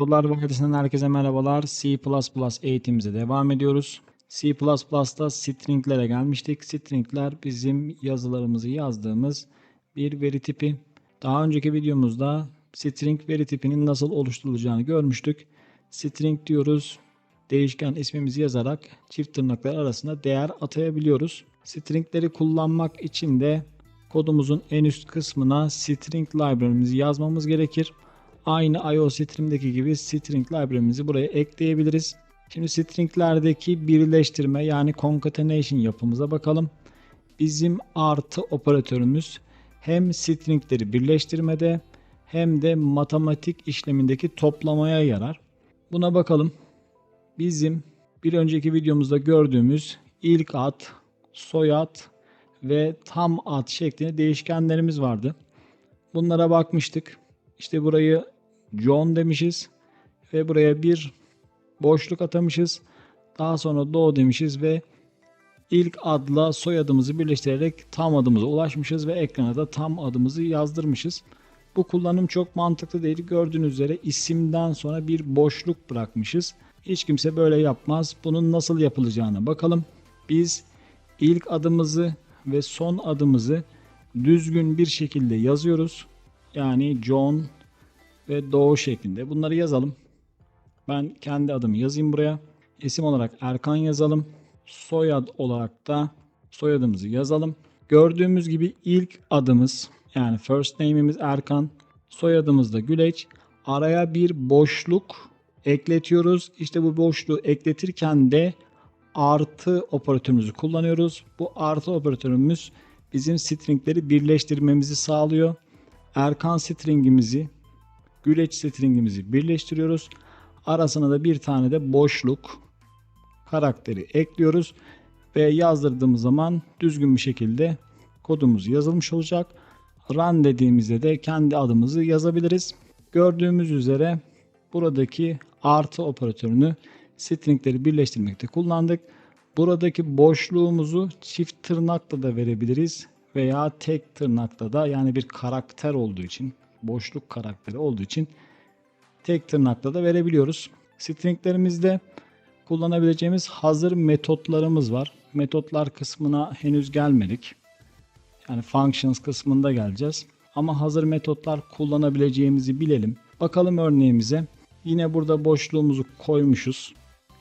Yollar Vadisi'nden herkese merhabalar. C++ eğitimimize devam ediyoruz. C++'da stringlere gelmiştik. Stringler bizim yazılarımızı yazdığımız bir veri tipi. Daha önceki videomuzda string veri tipinin nasıl oluşturulacağını görmüştük. String diyoruz. Değişken ismimizi yazarak çift tırnaklar arasında değer atayabiliyoruz. Stringleri kullanmak için de kodumuzun en üst kısmına string library'mizi yazmamız gerekir. Aynı IOStream'deki gibi string library'mizi buraya ekleyebiliriz. Şimdi stringlerdeki birleştirme yani concatenation yapımıza bakalım. Bizim artı operatörümüz hem stringleri birleştirmede hem de matematik işlemindeki toplamaya yarar. Buna bakalım. Bizim bir önceki videomuzda gördüğümüz ilk ad, soyad ve tam ad şeklinde değişkenlerimiz vardı. Bunlara bakmıştık. İşte burayı John demişiz ve buraya bir boşluk atamışız. Daha sonra Doğu demişiz ve ilk adla soyadımızı birleştirerek tam adımıza ulaşmışız ve ekrana da tam adımızı yazdırmışız. Bu kullanım çok mantıklı değil. Gördüğünüz üzere isimden sonra bir boşluk bırakmışız. Hiç kimse böyle yapmaz. Bunun nasıl yapılacağına bakalım. Biz ilk adımızı ve son adımızı düzgün bir şekilde yazıyoruz. Yani John ve Doğu şeklinde. Bunları yazalım. Ben kendi adımı yazayım buraya. İsim olarak Erkan yazalım. Soyad olarak da soyadımızı yazalım. Gördüğümüz gibi ilk adımız yani first name'imiz Erkan. Soyadımız da Güleç. Araya bir boşluk ekletiyoruz. İşte bu boşluğu ekletirken de artı operatörümüzü kullanıyoruz. Bu artı operatörümüz bizim stringleri birleştirmemizi sağlıyor. Erkan stringimizi Güleç stringimizi birleştiriyoruz. Arasına da bir tane de boşluk karakteri ekliyoruz ve yazdırdığımız zaman düzgün bir şekilde kodumuz yazılmış olacak. Run dediğimizde de kendi adımızı yazabiliriz. Gördüğümüz üzere buradaki artı operatörünü stringleri birleştirmekte kullandık. Buradaki boşluğumuzu çift tırnakla da verebiliriz veya tek tırnakla da yani bir karakter olduğu için boşluk karakteri olduğu için tek tırnakla da verebiliyoruz. Stringlerimizde kullanabileceğimiz hazır metotlarımız var. Metotlar kısmına henüz gelmedik. Yani functions kısmında geleceğiz. Ama hazır metotlar kullanabileceğimizi bilelim. Bakalım örneğimize. Yine burada boşluğumuzu koymuşuz.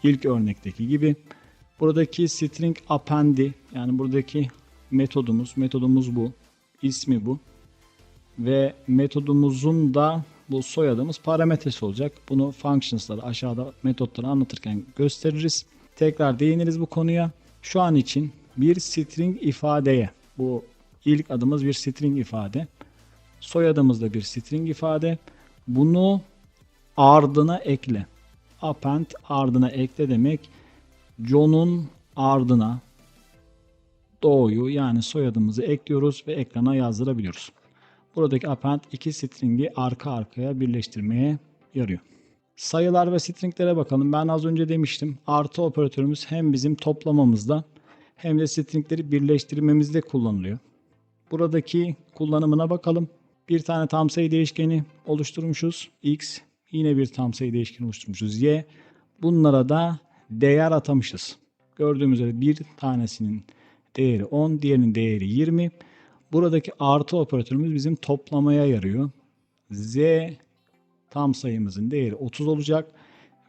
İlk örnekteki gibi. Buradaki string append'i yani buradaki metodumuz. Metodumuz bu. İsmi bu. Ve metodumuzun da bu soyadımız parametresi olacak. Bunu functions'ları aşağıda metotları anlatırken gösteririz. Tekrar değiniriz bu konuya. Şu an için bir string ifadeye bu ilk adımız bir string ifade. Soyadımız da bir string ifade. Bunu ardına ekle. Append ardına ekle demek. John'un ardına doğuyu yani soyadımızı ekliyoruz ve ekrana yazdırabiliyoruz. Buradaki append iki stringi arka arkaya birleştirmeye yarıyor. Sayılar ve stringlere bakalım. Ben az önce demiştim. Artı operatörümüz hem bizim toplamamızda hem de stringleri birleştirmemizde kullanılıyor. Buradaki kullanımına bakalım. Bir tane tam sayı değişkeni oluşturmuşuz. X. Yine bir tam sayı değişkeni oluşturmuşuz. Y. Bunlara da değer atamışız. Gördüğümüz üzere bir tanesinin değeri 10, diğerinin değeri 20. Buradaki artı operatörümüz bizim toplamaya yarıyor. Z tam sayımızın değeri 30 olacak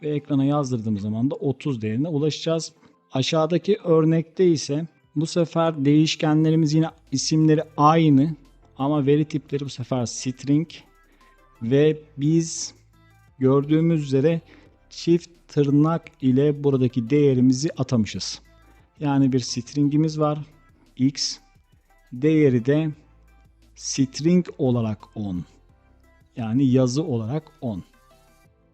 ve ekrana yazdırdığımız zaman da 30 değerine ulaşacağız. Aşağıdaki örnekte ise bu sefer değişkenlerimiz yine isimleri aynı ama veri tipleri bu sefer string ve biz gördüğümüz üzere çift tırnak ile buradaki değerimizi atamışız. Yani bir stringimiz var x değeri de string olarak 10. Yani yazı olarak 10.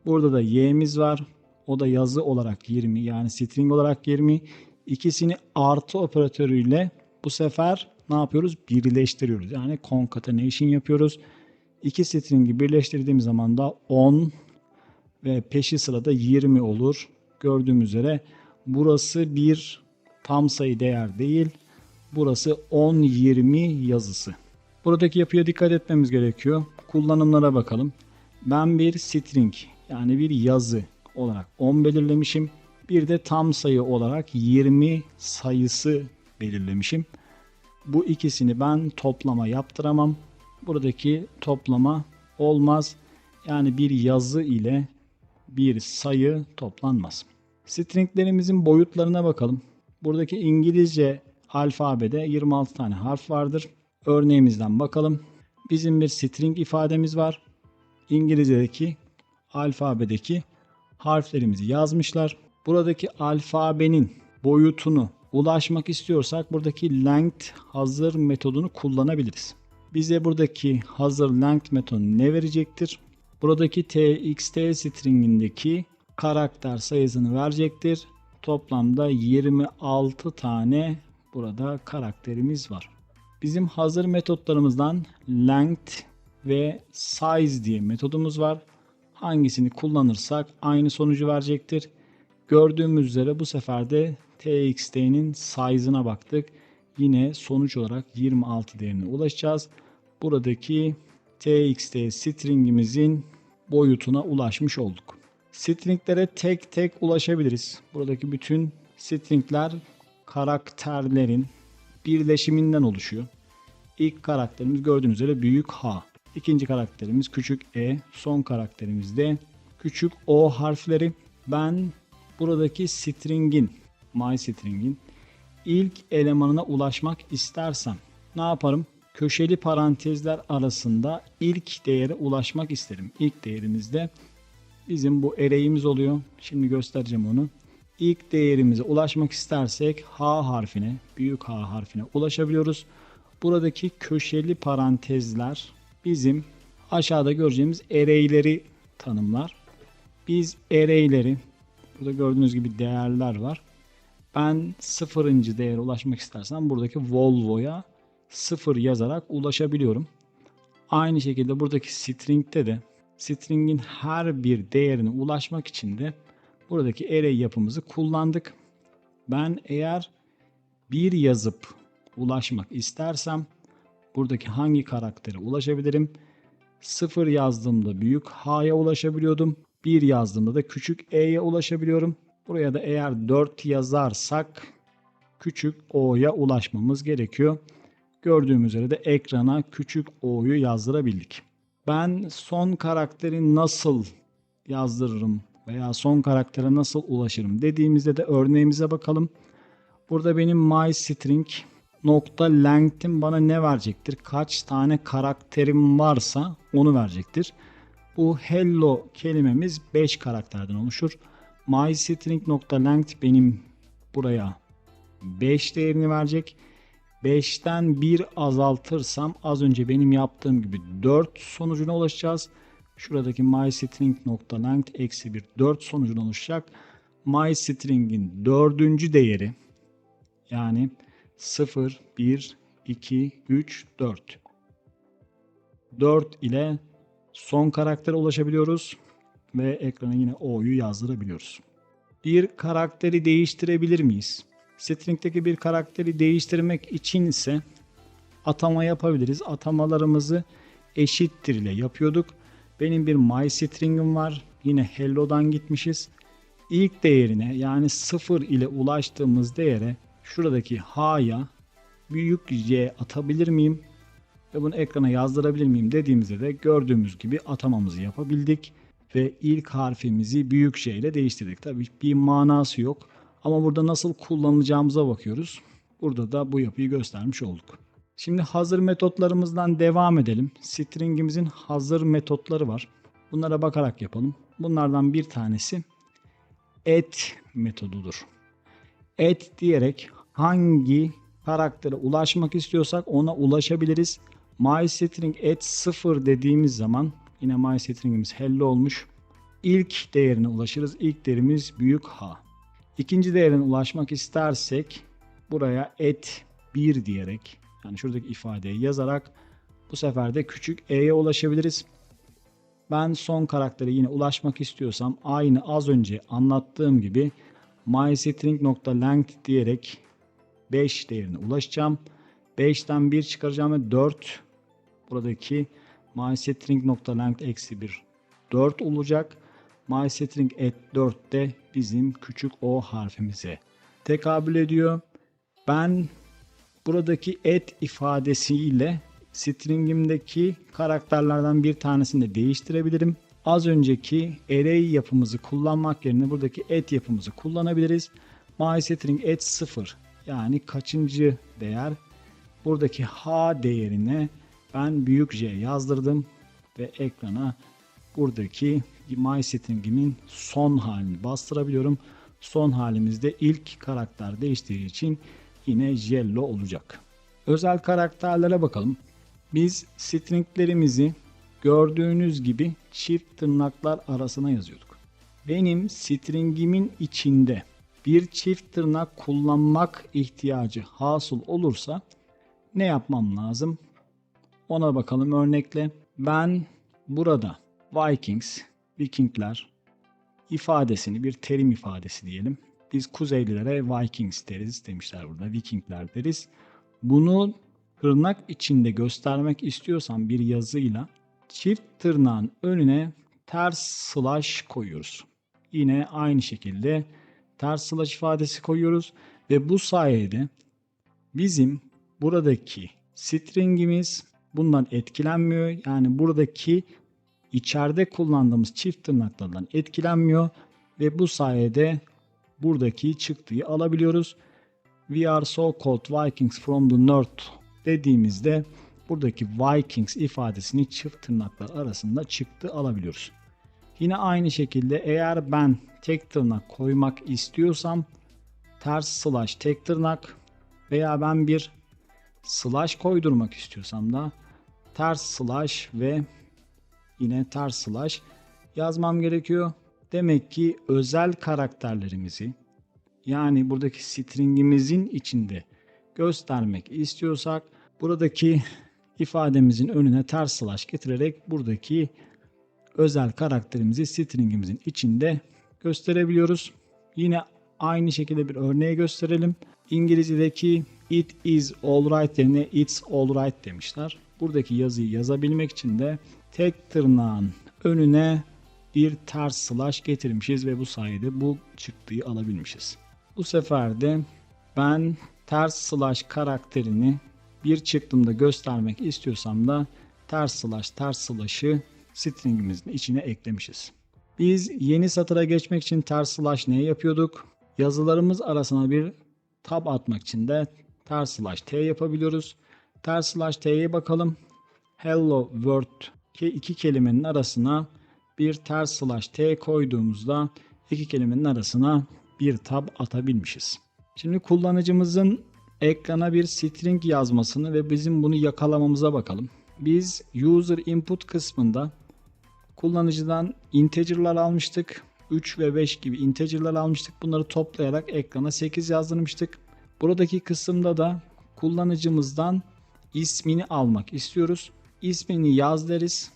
Burada da y'miz var. O da yazı olarak 20 yani string olarak 20. İkisini artı operatörüyle bu sefer ne yapıyoruz? Birleştiriyoruz. Yani concatenation yapıyoruz. İki stringi birleştirdiğimiz zaman da 10 ve peşi sırada 20 olur. Gördüğümüz üzere burası bir tam sayı değer değil. Burası 10-20 yazısı. Buradaki yapıya dikkat etmemiz gerekiyor. Kullanımlara bakalım. Ben bir string yani bir yazı olarak 10 belirlemişim. Bir de tam sayı olarak 20 sayısı belirlemişim. Bu ikisini ben toplama yaptıramam. Buradaki toplama olmaz. Yani bir yazı ile bir sayı toplanmaz. Stringlerimizin boyutlarına bakalım. Buradaki İngilizce alfabede 26 tane harf vardır. Örneğimizden bakalım. Bizim bir string ifademiz var. İngilizce'deki alfabedeki harflerimizi yazmışlar. Buradaki alfabenin boyutunu ulaşmak istiyorsak buradaki length hazır metodunu kullanabiliriz. Bize buradaki hazır length metodu ne verecektir? Buradaki txt stringindeki karakter sayısını verecektir. Toplamda 26 tane burada karakterimiz var. Bizim hazır metotlarımızdan length ve size diye metodumuz var. Hangisini kullanırsak aynı sonucu verecektir. Gördüğümüz üzere bu sefer de txt'nin size'ına baktık. Yine sonuç olarak 26 değerine ulaşacağız. Buradaki txt stringimizin boyutuna ulaşmış olduk. Stringlere tek tek ulaşabiliriz. Buradaki bütün stringler karakterlerin birleşiminden oluşuyor. İlk karakterimiz gördüğünüz üzere büyük H. İkinci karakterimiz küçük E. Son karakterimiz de küçük O harfleri. Ben buradaki stringin, my stringin ilk elemanına ulaşmak istersem ne yaparım? Köşeli parantezler arasında ilk değere ulaşmak isterim. İlk değerimizde bizim bu array'imiz oluyor. Şimdi göstereceğim onu. İlk değerimize ulaşmak istersek H harfine, büyük H harfine ulaşabiliyoruz. Buradaki köşeli parantezler bizim aşağıda göreceğimiz array'leri tanımlar. Biz array'leri burada gördüğünüz gibi değerler var. Ben sıfırıncı değere ulaşmak istersem buradaki Volvo'ya sıfır yazarak ulaşabiliyorum. Aynı şekilde buradaki string'de de string'in her bir değerine ulaşmak için de buradaki array yapımızı kullandık. Ben eğer bir yazıp ulaşmak istersem buradaki hangi karaktere ulaşabilirim? 0 yazdığımda büyük H'ya ulaşabiliyordum. 1 yazdığımda da küçük E'ye ulaşabiliyorum. Buraya da eğer 4 yazarsak küçük O'ya ulaşmamız gerekiyor. Gördüğümüz üzere de ekrana küçük O'yu yazdırabildik. Ben son karakteri nasıl yazdırırım veya son karaktere nasıl ulaşırım dediğimizde de örneğimize bakalım. Burada benim my nokta length'im bana ne verecektir? Kaç tane karakterim varsa onu verecektir. Bu hello kelimemiz 5 karakterden oluşur. My nokta length benim buraya 5 değerini verecek. 5'ten 1 azaltırsam az önce benim yaptığım gibi 4 sonucuna ulaşacağız. Şuradaki myString.length eksi 1 4 sonucuna oluşacak. MyString'in dördüncü değeri yani 0, 1, 2, 3, 4. 4 ile son karaktere ulaşabiliyoruz ve ekrana yine O'yu yazdırabiliyoruz. Bir karakteri değiştirebilir miyiz? String'deki bir karakteri değiştirmek için ise atama yapabiliriz. Atamalarımızı eşittir ile yapıyorduk. Benim bir my string'im var. Yine hello'dan gitmişiz. İlk değerine yani 0 ile ulaştığımız değere şuradaki h'ya büyük J atabilir miyim? Ve bunu ekrana yazdırabilir miyim dediğimizde de gördüğümüz gibi atamamızı yapabildik. Ve ilk harfimizi büyük J ile değiştirdik. Tabii bir manası yok. Ama burada nasıl kullanacağımıza bakıyoruz. Burada da bu yapıyı göstermiş olduk. Şimdi hazır metotlarımızdan devam edelim. String'imizin hazır metotları var. Bunlara bakarak yapalım. Bunlardan bir tanesi add metodudur. Add diyerek hangi karaktere ulaşmak istiyorsak ona ulaşabiliriz. MyString add 0 dediğimiz zaman yine MyString'imiz hello olmuş. İlk değerine ulaşırız. İlk değerimiz büyük H. İkinci değerine ulaşmak istersek buraya et 1 diyerek yani şuradaki ifadeyi yazarak bu sefer de küçük e'ye ulaşabiliriz. Ben son karaktere yine ulaşmak istiyorsam aynı az önce anlattığım gibi myString.length diyerek 5 değerine ulaşacağım. 5'ten 1 çıkaracağım ve 4 buradaki myString.length eksi 1 4 olacak. MyString at 4 de bizim küçük o harfimize tekabül ediyor. Ben buradaki et ifadesiyle stringimdeki karakterlerden bir tanesini de değiştirebilirim. Az önceki array yapımızı kullanmak yerine buradaki et yapımızı kullanabiliriz. MyString at 0 yani kaçıncı değer buradaki h değerine ben büyük J yazdırdım ve ekrana buradaki MyString'imin son halini bastırabiliyorum. Son halimizde ilk karakter değiştiği için yine Jello olacak. Özel karakterlere bakalım. Biz stringlerimizi gördüğünüz gibi çift tırnaklar arasına yazıyorduk. Benim stringimin içinde bir çift tırnak kullanmak ihtiyacı hasıl olursa ne yapmam lazım? Ona bakalım örnekle. Ben burada Vikings, Vikingler ifadesini bir terim ifadesi diyelim. Biz Kuzeylilere Vikings deriz demişler burada. Vikingler deriz. Bunu tırnak içinde göstermek istiyorsan bir yazıyla çift tırnağın önüne ters slash koyuyoruz. Yine aynı şekilde ters slash ifadesi koyuyoruz ve bu sayede bizim buradaki stringimiz bundan etkilenmiyor. Yani buradaki içeride kullandığımız çift tırnaklardan etkilenmiyor ve bu sayede buradaki çıktıyı alabiliyoruz. We are so called Vikings from the north dediğimizde buradaki Vikings ifadesini çift tırnaklar arasında çıktı alabiliyoruz. Yine aynı şekilde eğer ben tek tırnak koymak istiyorsam ters slash tek tırnak veya ben bir slash koydurmak istiyorsam da ters slash ve yine ters slash yazmam gerekiyor. Demek ki özel karakterlerimizi yani buradaki stringimizin içinde göstermek istiyorsak buradaki ifademizin önüne ters slash getirerek buradaki özel karakterimizi stringimizin içinde gösterebiliyoruz. Yine aynı şekilde bir örneği gösterelim. İngilizce'deki it is alright yerine it's alright demişler. Buradaki yazıyı yazabilmek için de tek tırnağın önüne bir ters slash getirmişiz ve bu sayede bu çıktıyı alabilmişiz. Bu sefer de ben ters slash karakterini bir çıktımda göstermek istiyorsam da ters slash ters slash'ı stringimizin içine eklemişiz. Biz yeni satıra geçmek için ters slash ne yapıyorduk? Yazılarımız arasına bir tab atmak için de ters slash t yapabiliyoruz. Ters slash t'ye bakalım. Hello world ki iki kelimenin arasına bir ters slash t koyduğumuzda iki kelimenin arasına bir tab atabilmişiz. Şimdi kullanıcımızın ekrana bir string yazmasını ve bizim bunu yakalamamıza bakalım. Biz user input kısmında kullanıcıdan integer'lar almıştık. 3 ve 5 gibi integer'lar almıştık. Bunları toplayarak ekrana 8 yazdırmıştık. Buradaki kısımda da kullanıcımızdan ismini almak istiyoruz. İsmini yaz deriz.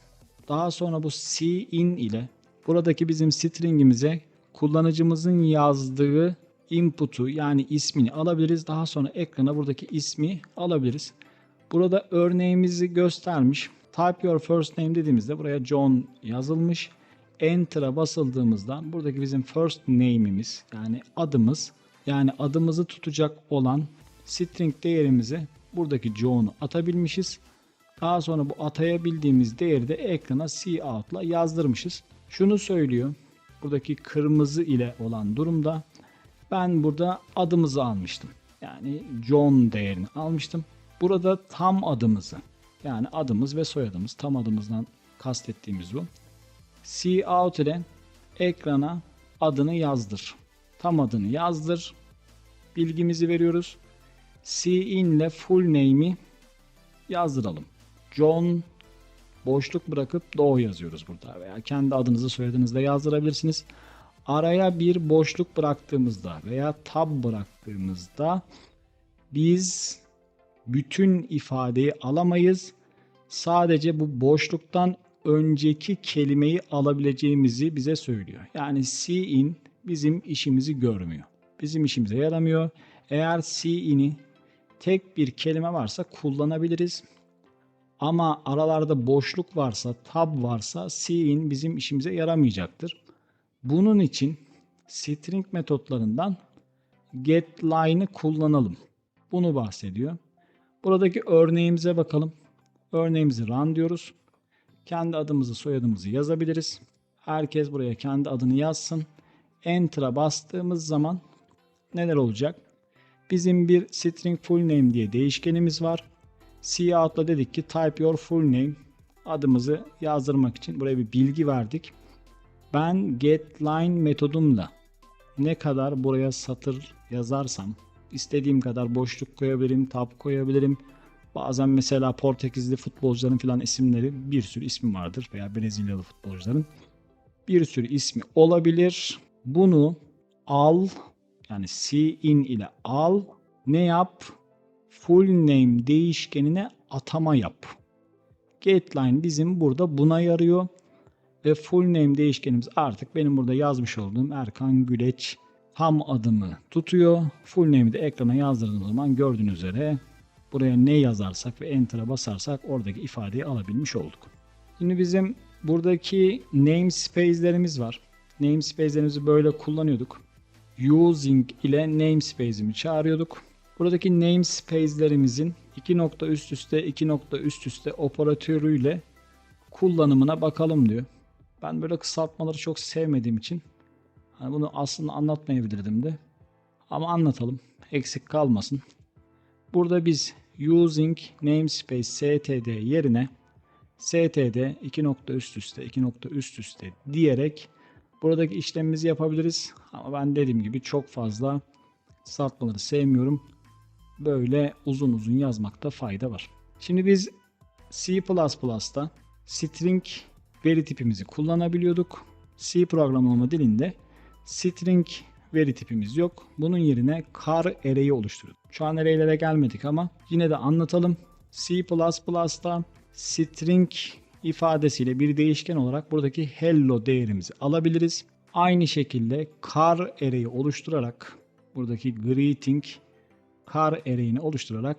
Daha sonra bu cin ile buradaki bizim stringimize kullanıcımızın yazdığı input'u yani ismini alabiliriz. Daha sonra ekrana buradaki ismi alabiliriz. Burada örneğimizi göstermiş. Type your first name dediğimizde buraya John yazılmış. Enter'a basıldığımızda buradaki bizim first name'imiz yani adımız yani adımızı tutacak olan string değerimizi buradaki John'u atabilmişiz. Daha sonra bu atayabildiğimiz değeri de ekrana cout'la yazdırmışız. Şunu söylüyor. Buradaki kırmızı ile olan durumda ben burada adımızı almıştım. Yani John değerini almıştım. Burada tam adımızı yani adımız ve soyadımız tam adımızdan kastettiğimiz bu. Cout ile ekrana adını yazdır. Tam adını yazdır. Bilgimizi veriyoruz. Cin ile full name'i yazdıralım. John boşluk bırakıp Doğu yazıyoruz burada veya kendi adınızı soyadınızı da yazdırabilirsiniz. Araya bir boşluk bıraktığımızda veya tab bıraktığımızda biz bütün ifadeyi alamayız. Sadece bu boşluktan önceki kelimeyi alabileceğimizi bize söylüyor. Yani cin bizim işimizi görmüyor. Bizim işimize yaramıyor. Eğer cin'i tek bir kelime varsa kullanabiliriz. Ama aralarda boşluk varsa, tab varsa cin bizim işimize yaramayacaktır. Bunun için string metotlarından getLine'ı kullanalım. Bunu bahsediyor. Buradaki örneğimize bakalım. Örneğimizi run diyoruz. Kendi adımızı soyadımızı yazabiliriz. Herkes buraya kendi adını yazsın. Enter'a bastığımız zaman neler olacak? Bizim bir string full name diye değişkenimiz var. Cout'la dedik ki type your full name adımızı yazdırmak için buraya bir bilgi verdik. Ben getLine metodumla ne kadar buraya satır yazarsam istediğim kadar boşluk koyabilirim, tab koyabilirim. Bazen mesela Portekizli futbolcuların filan isimleri bir sürü ismi vardır veya Brezilyalı futbolcuların bir sürü ismi olabilir. Bunu al yani cin ile al ne yap? Full name değişkenine atama yap. Getline bizim burada buna yarıyor. Ve full name değişkenimiz artık benim burada yazmış olduğum Erkan Güleç tam adımı tutuyor. Full name'i de ekrana yazdırdığım zaman gördüğünüz üzere buraya ne yazarsak ve enter'a basarsak oradaki ifadeyi alabilmiş olduk. Şimdi bizim buradaki namespace'lerimiz var. Namespace'lerimizi böyle kullanıyorduk. Using ile namespace'imi çağırıyorduk. Buradaki namespace'lerimizin iki nokta üst üste iki nokta üst üste operatörüyle kullanımına bakalım diyor. Ben böyle kısaltmaları çok sevmediğim için hani bunu aslında anlatmayabilirdim de. Ama anlatalım. Eksik kalmasın. Burada biz using namespace std yerine std iki nokta üst üste iki nokta üst üste diyerek buradaki işlemimizi yapabiliriz. Ama ben dediğim gibi çok fazla kısaltmaları sevmiyorum. Böyle uzun uzun yazmakta fayda var. Şimdi biz C++'da string veri tipimizi kullanabiliyorduk. C programlama dilinde string veri tipimiz yok. Bunun yerine char array'i oluşturduk. Şu an array'lere gelmedik ama yine de anlatalım. C++'da string ifadesiyle bir değişken olarak buradaki hello değerimizi alabiliriz. Aynı şekilde char array'i oluşturarak buradaki greeting char array'ini oluşturarak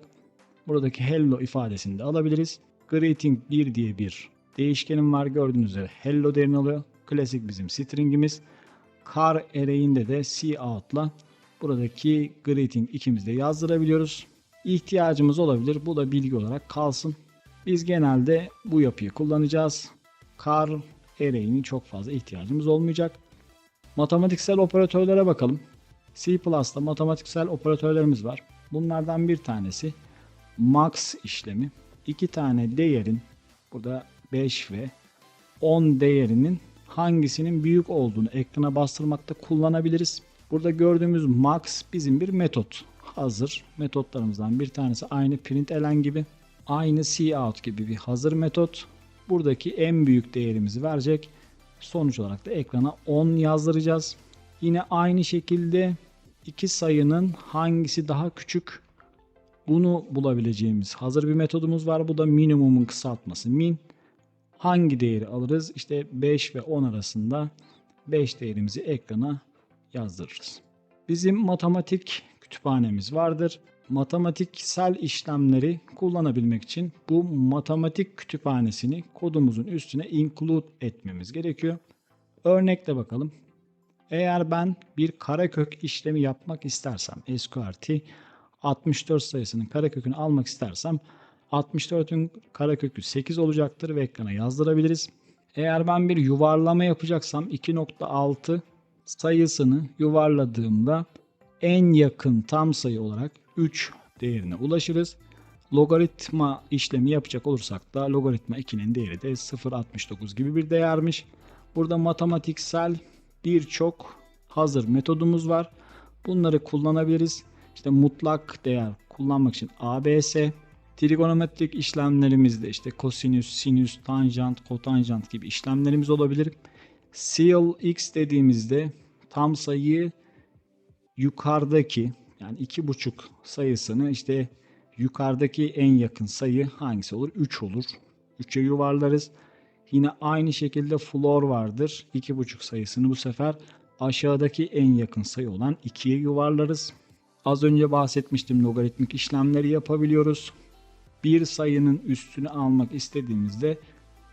buradaki hello ifadesini de alabiliriz. Greeting 1 diye bir değişkenim var. Gördüğünüz üzere hello değerini alıyor. Klasik bizim stringimiz. Char array'inde de cout'la buradaki greeting ikimiz de yazdırabiliyoruz. İhtiyacımız olabilir. Bu da bilgi olarak kalsın. Biz genelde bu yapıyı kullanacağız. Char array'inin çok fazla ihtiyacımız olmayacak. Matematiksel operatörlere bakalım. C++'da matematiksel operatörlerimiz var. Bunlardan bir tanesi max işlemi. İki tane değerin burada 5 ve 10 değerinin hangisinin büyük olduğunu ekrana bastırmakta kullanabiliriz. Burada gördüğümüz max bizim bir metot. Hazır metotlarımızdan bir tanesi aynı println gibi. Aynı cout gibi bir hazır metot. Buradaki en büyük değerimizi verecek. Sonuç olarak da ekrana 10 yazdıracağız. Yine aynı şekilde iki sayının hangisi daha küçük bunu bulabileceğimiz hazır bir metodumuz var. Bu da minimumun kısaltması min. Hangi değeri alırız? İşte 5 ve 10 arasında 5 değerimizi ekrana yazdırırız. Bizim matematik kütüphanemiz vardır. Matematiksel işlemleri kullanabilmek için bu matematik kütüphanesini kodumuzun üstüne include etmemiz gerekiyor. Örnekle bakalım. Eğer ben bir karekök işlemi yapmak istersem SQRT 64 sayısının karekökünü almak istersem 64'ün karekökü 8 olacaktır ve ekrana yazdırabiliriz. Eğer ben bir yuvarlama yapacaksam 2.6 sayısını yuvarladığımda en yakın tam sayı olarak 3 değerine ulaşırız. Logaritma işlemi yapacak olursak da logaritma 2'nin değeri de 0.69 gibi bir değermiş. Burada matematiksel birçok hazır metodumuz var. Bunları kullanabiliriz. İşte mutlak değer kullanmak için ABS, trigonometrik işlemlerimizde işte kosinüs, sinüs, tanjant, kotanjant gibi işlemlerimiz olabilir. Seal x dediğimizde tam sayıyı yukarıdaki yani iki buçuk sayısını işte yukarıdaki en yakın sayı hangisi olur? 3 olur. 3'e yuvarlarız. Yine aynı şekilde floor vardır. 2,5 sayısını bu sefer aşağıdaki en yakın sayı olan 2'ye yuvarlarız. Az önce bahsetmiştim logaritmik işlemleri yapabiliyoruz. Bir sayının üstünü almak istediğimizde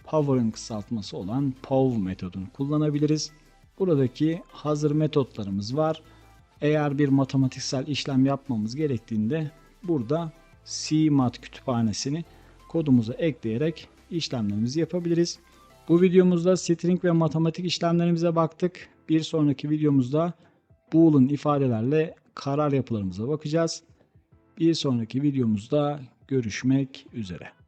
power'ın kısaltması olan pov metodunu kullanabiliriz. Buradaki hazır metotlarımız var. Eğer bir matematiksel işlem yapmamız gerektiğinde burada CMAT kütüphanesini kodumuza ekleyerek işlemlerimizi yapabiliriz. Bu videomuzda string ve matematik işlemlerimize baktık. Bir sonraki videomuzda Boolean ifadelerle karar yapılarımıza bakacağız. Bir sonraki videomuzda görüşmek üzere.